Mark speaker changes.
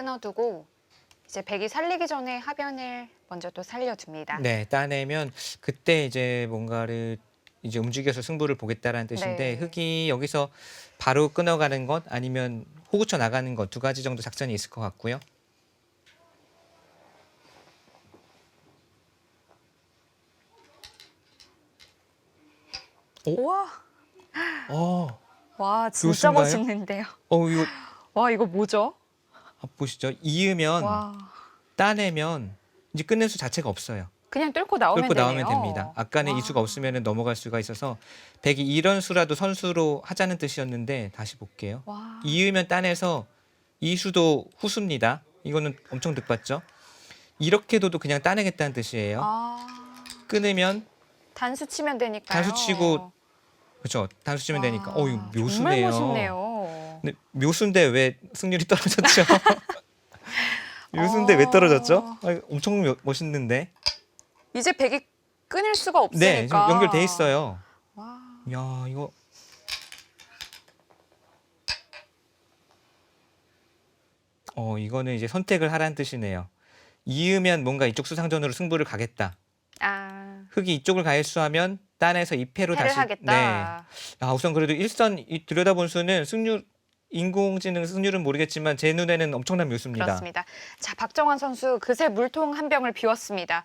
Speaker 1: 끊어두고 이제 백이 살리기 전에 하변을 먼저 또 살려줍니다.
Speaker 2: 네, 따내면 그때 이제 뭔가를 이제 움직여서 승부를 보겠다라는 뜻인데
Speaker 1: 네.
Speaker 2: 흑이 여기서 바로 끊어가는 것 아니면 호구쳐 나가는 것 두 가지 정도 작전이 있을 것 같고요.
Speaker 1: 우와,
Speaker 2: 어,
Speaker 1: 와 진짜? 멋있는데요.
Speaker 2: 어 이거
Speaker 1: 와 이거 뭐죠?
Speaker 2: 아, 보시죠. 이으면
Speaker 1: 와,
Speaker 2: 따내면 이제 끝낼 수 자체가 없어요.
Speaker 1: 그냥 뚫고 나오면
Speaker 2: 끌고 나오면
Speaker 1: 되네요.
Speaker 2: 됩니다. 아까는
Speaker 1: 와.
Speaker 2: 이 수가 없으면 넘어갈 수가 있어서 백이 이런 수라도 선수로 하자는 뜻이었는데 다시 볼게요.
Speaker 1: 와,
Speaker 2: 이으면 따내서 이 수도 후수입니다. 이거는 엄청 득봤죠. 이렇게 둬도 그냥 따내겠다는 뜻이에요.
Speaker 1: 아,
Speaker 2: 끊으면
Speaker 1: 단수 치면 되니까요.
Speaker 2: 단수 치고 그렇죠. 단수 치면
Speaker 1: 와,
Speaker 2: 되니까. 어,
Speaker 1: 정말
Speaker 2: 묘수네요.
Speaker 1: 멋있네요.
Speaker 2: 근데 묘수인데 왜 승률이 떨어졌죠? 묘수인데 왜 떨어졌죠? 아, 엄청 묘- 멋있는데.
Speaker 1: 이제 백이 끊을 수가 없으니까.
Speaker 2: 네, 지금 연결돼 있어요.
Speaker 1: 와,
Speaker 2: 야, 이거 어, 이거는 이제 선택을 하라는 뜻이네요. 이으면 뭔가 이쪽 수상전으로 승부를 가겠다.
Speaker 1: 아,
Speaker 2: 흑이 이쪽을 가일수하면 딴에서 2패로
Speaker 1: 패를
Speaker 2: 다시
Speaker 1: 하겠다.
Speaker 2: 네. 아, 우선 그래도 일선 이 들여다본 수는 승률 인공지능 승률은 모르겠지만 제 눈에는 엄청난 묘수입니다.
Speaker 1: 그렇습니다. 자, 박정환 선수 그새 물통 한 병을 비웠습니다.